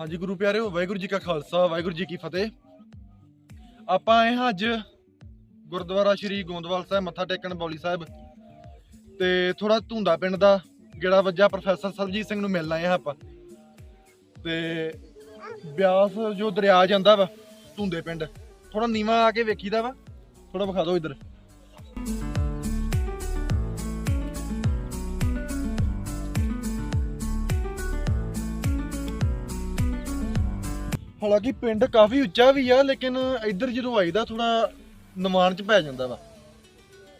ਹਾਂਜੀ, ਗੁਰੂ ਪਿਆਰਿਓ, ਵਾਹਿਗੁਰੂ ਜੀ ਕਾ ਖਾਲਸਾ, ਵਾਹਿਗੁਰੂ ਜੀ ਕੀ ਫਤਿਹ। ਆਪਾਂ ਆਏ ਹਾਂ ਅੱਜ ਗੁਰਦੁਆਰਾ ਸ਼੍ਰੀ ਗੋਂਦਵਾਲ ਸਾਹਿਬ, ਮੱਥਾ ਟੇਕਣ ਬੌਲੀ ਸਾਹਿਬ ਤੇ ਥੋੜਾ ਧੁੰਦਾ ਪਿੰਡ ਦਾ ਗੇੜਾ ਵੱਜਾ ਪ੍ਰੋਫੈਸਰ ਸਰਜੀਤ ਸਿੰਘ ਨੂੰ ਮਿਲਣ ਆਏ ਹਾਂ ਆਪਾਂ। ਤੇ ਬਿਆਸ ਜੋ ਦਰਿਆ ਜਾਂਦਾ ਵਾ, ਧੁੰਦੇ ਪਿੰਡ ਥੋੜਾ ਨੀਵਾ ਆ ਕੇ ਵੇਖੀਦਾ ਵਾ ਥੋੜਾ ਵਿਖਾ ਦਿਓ ਇੱਧਰ। ਹਾਲਾਂਕਿ ਪਿੰਡ ਕਾਫੀ ਉੱਚਾ ਵੀ ਆ ਲੇਕਿਨ ਇੱਧਰ ਜਦੋਂ ਆਈਦਾ ਥੋੜਾ ਨਿਮਾਨ ਚ ਪੈ ਜਾਂਦਾ ਵਾ।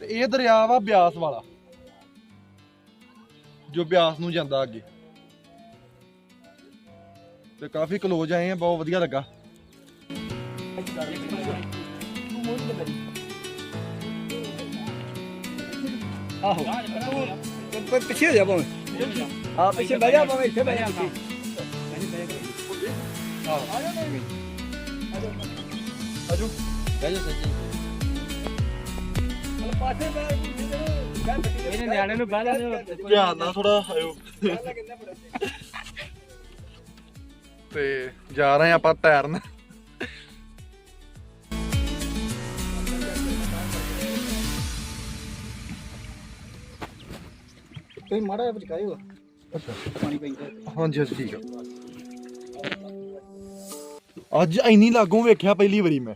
ਤੇ ਇਹ ਦਰਿਆ ਵਾ ਬਿਆਸ ਵਾਲਾ ਜੋ ਬਿਆਸ ਨੂੰ ਜਾਂਦਾ ਅੱਗੇ। ਤੇ ਕਾਫੀ ਕਲੋਜ ਆਏ ਆ ਬਹੁਤ ਵਧੀਆ ਲੱਗਾ। ਆਹੋ। ਕੋਈ ਪਿੱਛੇ ਹੋ ਜਾ ਭਾਵੇਂ। ਹਾਂ ਪਿੱਛੇ ਬਹਿ ਜਾ ਭਾਵੇਂ ਇੱਥੇ ਬਹਿ ਜਾ। ਆਜੋ ਜਾ ਸੱਚੀ ਪਾਸੇ ਬਹਿ ਇਹਨੇ ਨਿਆਣੇ ਨੂੰ ਬਹਿ ਜਾ ਧਿਆਨ ਨਾਲ ਥੋੜਾ ਆਇਓ। ਤੇ ਜਾ ਰਹੇ ਆਪਾਂ ਤੈਰਨ ਤੁਸੀਂ ਮਾੜਾ ਜਿਹਾ ਬਚਕਾਇਓ ਪਾਣੀ ਪੈਂਦਾ ਹਾਂਜੀ ਹਾਂਜੀ ਠੀਕ ਆ। ਅੱਜ ਇੰਨੀ ਲਾਗੋਂ ਵੇਖਿਆ ਪਹਿਲੀ ਵਾਰੀ ਮੈਂ।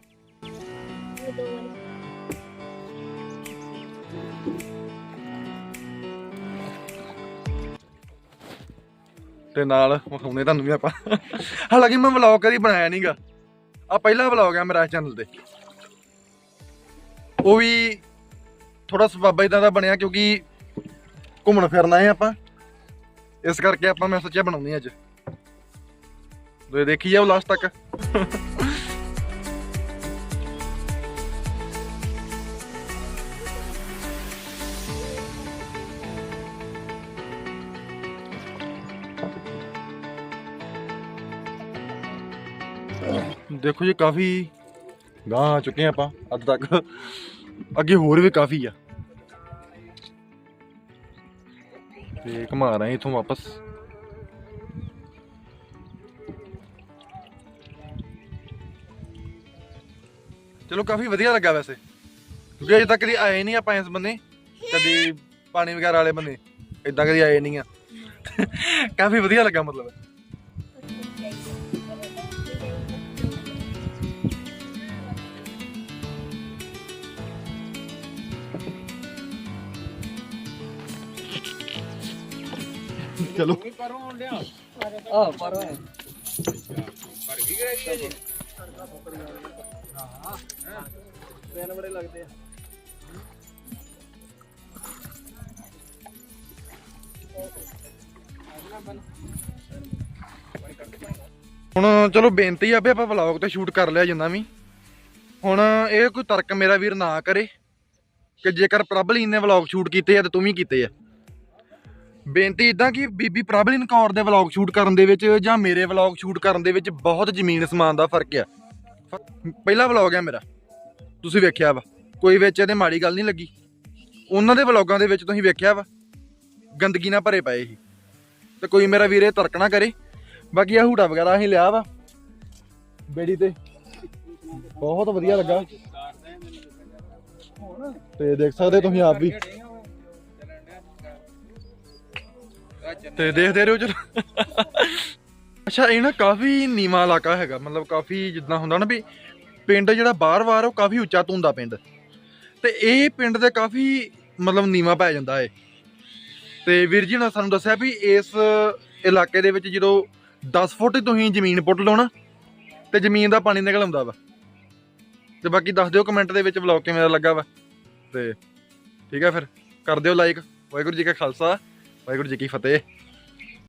ਤੇ ਨਾਲ ਵਿਖਾਉਣੇ ਤੁਹਾਨੂੰ ਵੀ ਆਪਾਂ। ਹਾਲਾਂਕਿ ਮੈਂ ਵਲੌਗ ਕਦੀ ਬਣਾਇਆ ਨਹੀਂਗਾ ਆ ਪਹਿਲਾ ਵਲੌਗ ਆ ਮੇਰਾ ਚੈਨਲ ਤੇ। ਉਹ ਵੀ ਥੋੜਾ ਸਬੱਬ ਇਦਾਂ ਦਾ ਬਣਿਆ ਕਿਉਂਕਿ ਘੁੰਮਣ ਫਿਰਨਾ ਆਏ ਆਪਾਂ। ਇਸ ਕਰਕੇ ਆਪਾਂ ਮੈਂ ਸੋਚਿਆ ਬਣਾਉਣੀ ਅੱਜ। ਦੇਖੀ ਜਾਓ ਲਾਸਟ ਤੱਕ। ਦੇਖੋ ਜੀ, ਕਾਫੀ ਗਾਂ ਆ ਚੁੱਕੇ ਹਾਂ ਆਪਾਂ, ਅੱਜ ਤੱਕ। ਅੱਗੇ ਹੋਰ ਵੀ ਕਾਫੀ ਆ। ਤੇ ਘੁਮਾ ਰਹੇ ਇਥੋਂ ਵਾਪਸ। ਚਲੋ ਕਾਫੀ ਵਧੀਆ ਲੱਗਾ ਵੈਸੇ। ਕਿਉਂਕਿ ਅਜੇ ਤੱਕ ਕਦੀ ਆਏ ਨਹੀਂ ਆਪਾਂ ਇਸ ਬੰਨੇ। ਕਦੀ ਪਾਣੀ ਵਗੈਰਾ ਵਾਲੇ ਬੰਨੇ। ਇਦਾਂ ਕਦੀ ਆਏ ਨਹੀਂ ਆ। ਕਾਫੀ ਵਧੀਆ ਲੱਗਾ ਮਤਲਬ। ਚਲੋ। ਆਹ ਪਰ ਹੋਏ ਬੜੇ ਲੱਗਦੇ ਆ। ਹੁਣ ਚਲੋ ਬੇਨਤੀ ਆ ਵੀ ਆਪਾਂ ਵਲੌਗ ਤੇ ਸ਼ੂਟ ਕਰ ਲਿਆ ਜਿੰਨਾ ਵੀ। ਹੁਣ ਇਹ ਕੋਈ ਤਰਕ ਮੇਰਾ ਵੀਰ ਨਾ ਕਰੇ ਕਿ ਜੇਕਰ ਪ੍ਰਭਲੀਨ ਨੇ ਵਲੌਗ ਸ਼ੂਟ ਕੀਤੇ ਆ ਤੇ ਤੂੰ ਵੀ ਕੀਤੇ ਆ। ਬੇਨਤੀ ਇਦਾਂ ਕਿ ਬੀਬੀ ਪ੍ਰਭਲੀਨ ਕੌਰ ਦੇ ਵਲੌਗ ਸ਼ੂਟ ਕਰਨ ਦੇ ਵਿੱਚ ਜਾਂ ਮੇਰੇ ਵਲੌਗ ਸ਼ੂਟ ਕਰਨ ਦੇ ਵਿੱਚ ਬਹੁਤ ਜ਼ਮੀਨ ਸਮਾਨ ਦਾ ਫ਼ਰਕ ਆ। ਪਹਿਲਾ ਵਲੌਗ ਹੈ ਮੇਰਾ। ਤੁਸੀਂ ਵੇਖਿਆ ਵਾ। ਕੋਈ ਵਿੱਚ ਇਹਦੇ ਮਾੜੀ ਗੱਲ ਨਹੀਂ ਲੱਗੀ। ਉਹਨਾਂ ਦੇ ਵਲੌਗਾਂ ਦੇ ਵਿੱਚ ਤੁਸੀਂ ਵੇਖਿਆ ਵਾ। ਗੰਦਗੀ ਨਾਲ ਭਰੇ ਪਏ ਸੀ। ਤੇ ਕੋਈ ਮੇਰਾ ਵੀਰ ਤਰਕ ਨਾ ਕਰੇ। ਬਾਕੀ ਆ ਹੂਟਾ ਵਗੈਰਾ ਅਸੀਂ ਲਿਆ ਵਾ। ਬੇੜੀ ਤੇ। ਬਹੁਤ ਵਧੀਆ ਲੱਗਾ। ਤੇ ਦੇਖ ਸਕਦੇ ਤੁਸੀਂ ਆਪ ਵੀ। ਤੇ ਦੇਖਦੇ ਰਹੋ ਚਲੋ। ਅੱਛਾ, ਇਹ ਨਾ ਕਾਫੀ ਨੀਵਾਂ ਇਲਾਕਾ ਹੈਗਾ। ਮਤਲਬ ਕਾਫੀ ਜਿੱਦਾਂ ਹੁੰਦਾ ਨਾ ਵੀ ਪਿੰਡ ਜਿਹੜਾ ਬਾਹਰ-ਬਾਹਰ ਉਹ ਕਾਫੀ ਉੱਚਾ ਧੁੰਦਾ ਪਿੰਡ। ਤੇ ਇਹ ਪਿੰਡ ਦੇ ਕਾਫੀ ਮਤਲਬ ਨੀਵਾਂ ਪੈ ਜਾਂਦਾ ਏ। ਤੇ ਵੀਰ ਜੀ ਨੇ ਸਾਨੂੰ ਦੱਸਿਆ ਵੀ ਇਸ ਇਲਾਕੇ ਦੇ ਵਿੱਚ ਜਦੋਂ 10 ਫੁੱਟ ਤੁਸੀਂ ਜ਼ਮੀਨ ਪੁੱਟ ਲਓ ਨਾ, ਤੇ ਜ਼ਮੀਨ ਦਾ ਪਾਣੀ ਨਿਕਲ ਆਉਂਦਾ ਵਾ। ਤੇ ਬਾਕੀ ਦੱਸ ਦਿਓ ਕਮੈਂਟ ਦੇ ਵਿੱਚ ਵਲੌਗ ਕਿਵੇਂ ਦਾ ਲੱਗਾ ਵਾ। ਤੇ ਠੀਕ ਹੈ ਫਿਰ, ਕਰ ਦਿਓ ਲਾਈਕ ਵਾਹਿਗੁਰੂ ਜੀ ਕਾ ਖਾਲਸਾ, ਵਾਹਿਗੁਰੂ ਜੀ ਕੀ ਫਤਿਹ।